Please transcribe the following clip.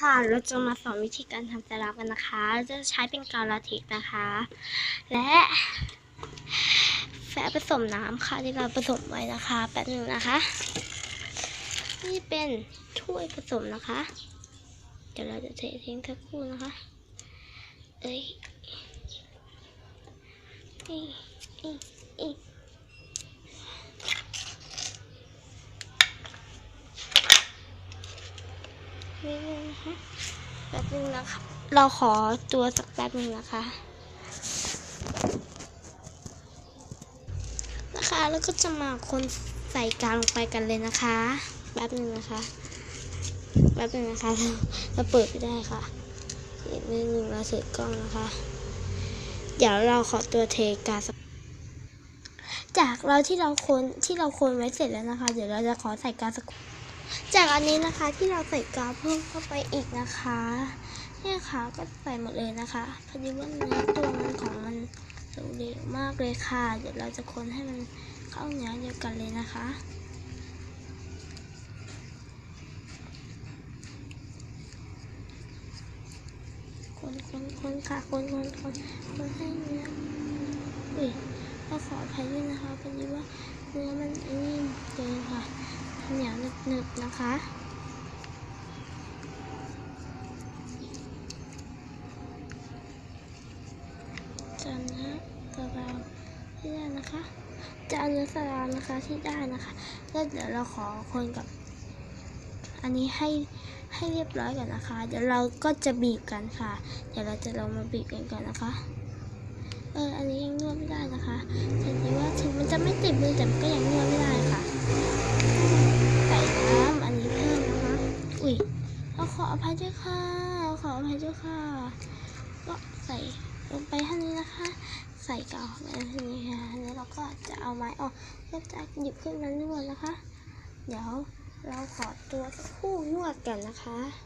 ค่ะ เราจะมาสอนวิธีการทำสลับกันนะคะ จะใช้เป็นกาวลาเทกนะคะ และแฝผสมน้ำค่ะที่เราผสมไว้นะคะแป๊บหนึงนะคะ นี่เป็นถ้วยผสมนะคะ เดี๋ยวเราจะเททิ้งสักครู่นะคะ เอ้ยอีอีอี นิดนึงนะคะแป๊บนึงนะคะ เราขอตัวสักแป๊บนึงนะคะ นะคะ แล้วก็จะมาคนใส่กาวลงไปกันเลยนะคะ แป๊บนึงนะคะ แป๊บนึงนะคะ เราเปิดไม่ได้ค่ะอีกนิดนึงเราเสร็จกล้องนะคะ เดี๋ยวเราขอตัวเทกาสักจากเราที่เราคนที่เราคนไว้เสร็จแล้วนะคะ เดี๋ยวเราจะขอใส่กาสัก จากอันนี้นะคะที่เราใส่กาวเพิ่มเข้าไปอีกนะคะเนี่ยค่ะก็ใส่หมดเลยนะคะพอดีว่าเนื้อตัวมันของมันเหลวมากเลยค่ะ เดี๋ยวเราจะคนให้มันเข้าเนื้อเดียวกันเลยนะคะคนคนคนค่ะคนคนคนคนให้เนื้ออุ้ยเราขออภัยด้วยนะคะพอดีว่าเนื้อมันนี่เกินค่ะ เหนียวหนึบหนึบๆนะคะจะเนื้อสลามที่ได้นะคะจะเอาเนื้อสลามนะคะที่ได้นะคะแล้วเดี๋ยวเราขอคนกับ อันนี้ให้ให้เรียบร้อยก่อนนะคะ เดี๋ยวเราก็จะบีบกันค่ะ เดี๋ยวเราจะลองมาบีบกันก่อนนะคะเอออันนี้ยังนวดไม่ได้นะคะแต่ดีว่าถึงมันจะไม่ติดมือแต่มันก็ยังนวดไม่ได้ค่ะ ใส่น้ำอันนี้เพิ่มนะคะ อุ้ยเราขออภัยด้วยค่ะเราขออภัยด้วยค่ะ ก็ใส่ลงไปท่านี้นะคะ ใส่กาวไปท่านี้ค่ะแล้วเราก็จะเอาไม้ออกเพื่อจะหยิบขึ้นมานวดนะคะ เดี๋ยวเราขอตัวคู่นวดกันนะคะ